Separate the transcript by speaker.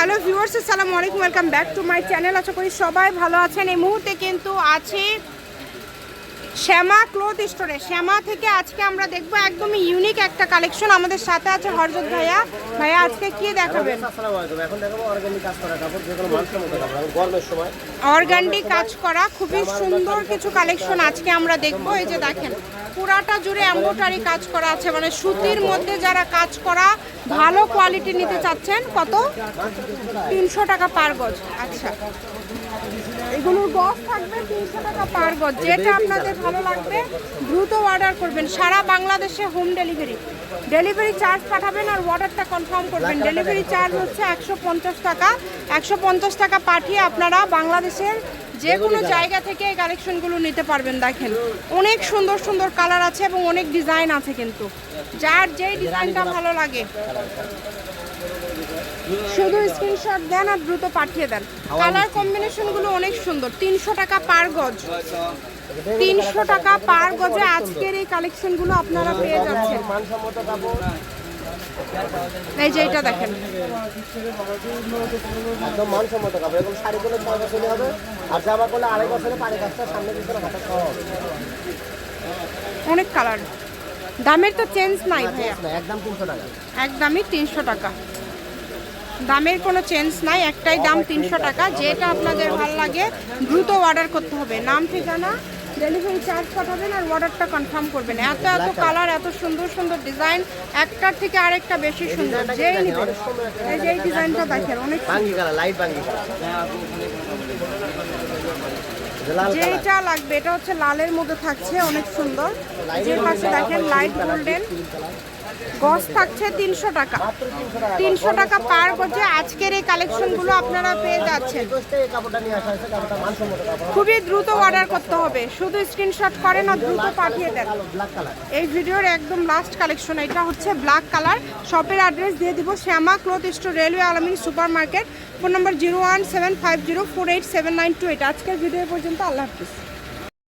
Speaker 1: Hello viewers, আসসালামু আলাইকুম, welcome back to my channel. আশা করি সবাই ভালো আছেন। এই মুহূর্তে কিন্তু আছি শ্যামা ক্লোথ স্টোরে। শ্যামা থেকে আজকে আমরা দেখব একদমই ইউনিক একটা কালেকশন আমাদের সাথে আছে হরজত ভাইয়া। ভাইয়া, আজকে কি দেখাবেন?
Speaker 2: আসসালামু আলাইকুম। এখন দেখাবো অর্গানিক কাজ করা কাপড় যেগুলো মানুষের মতো কাপড় গরমের সময়
Speaker 1: অর্গানডি কাজ করা, খুবই সুন্দর কিছু কালেকশন আজকে আমরা দেখব। এই যে দেখেন, পুরাটা জুড়ে এম্বোটারি কাজ করা আছে মানে সুতির মধ্যে যারা কাজ করা, ভালো কোয়ালিটি নিতে চাচ্ছেন, কত? তিনশো টাকা পার গজ। আচ্ছা। এগুলোর গজ থাকবে তিনশো টাকা পার গজ। যেটা আপনাদের ভালো লাগবে, দ্রুত অর্ডার করবেন। সারা বাংলাদেশে হোম ডেলিভারি ডেলিভারি চার্জ পাঠাবেন আর অর্ডারটা কনফার্ম করবেন। ডেলিভারি চার্জ হচ্ছে একশো পঞ্চাশ টাকা। একশো পঞ্চাশ টাকা পাঠিয়ে আপনারা বাংলাদেশের যে কোনো জায়গা থেকে এই কালেকশনগুলো নিতে পারবেন দেখেন। অনেক সুন্দর সুন্দর কালার আছে এবং অনেক ডিজাইন আছে কিন্তু। যার যেই ডিজাইনটা ভালো লাগে। শুধু স্ক্রিনশট দেন আর দ্রুত পাঠিয়ে দেন। কালার কম্বিনেশনগুলো অনেক সুন্দর। তিনশো টাকা পার গজ। তিনশো টাকা পার গজে আজকের এই কালেকশনগুলো আপনারা পেয়ে যাচ্ছেন। এই যে এটা দেখেন।
Speaker 2: একদম মানসম্মত কাপড়। এগুলো শাড়ি করলে ছয় হবে আর জামা করলে আড়াই বছরে পাড়ি কাজটা সামনে পিছনে হাতে সহ হবে
Speaker 1: অনেক কালার। দামের তো চেঞ্জ নাই ভাইয়া।
Speaker 2: একদম তিনশো টাকা।
Speaker 1: একদমই তিনশো টাকা। দামের কোনো চেঞ্জ নাই একটাই দাম তিনশো টাকা। যেটা আপনাদের ভালো লাগে দ্রুত অর্ডার করতে হবে। নাম ঠিকানা? ডেলিভারি চার্জ পাঠাবেন আর অর্ডারটা কনফার্ম করবেন। এত এত কালার এত সুন্দর সুন্দর ডিজাইন একটার থেকে আরেকটা বেশি সুন্দর। যেই নেবেন এই যে এই ডিজাইনটা দেখেন অনেক
Speaker 2: লাইট বাঙ্গি
Speaker 1: যেটা লাগবে এটা হচ্ছে লালের মধ্যে থাকছে অনেক সুন্দর। যে পাশে দেখেন লাইট গোল্ডেন গজ থাকছে তিনশো টাকা। তিনশো টাকা পার গজে আজকের এই কালেকশনগুলো আপনারা পেয়ে যাচ্ছেন। খুবই দ্রুত অর্ডার করতে হবে। শুধু স্ক্রিনশট করেন আর দ্রুত পাঠিয়ে দেন। এই ভিডিওর একদম লাস্ট কালেকশন এটা হচ্ছে ব্ল্যাক কালার শপের অ্যাড্রেস দিয়ে দিব Shyama cloth store railway Alamin super market phone number zero one seven five zero four eight seven nine two eight আজকের ভিডিও পর্যন্ত, আল্লাহ হাফিজ।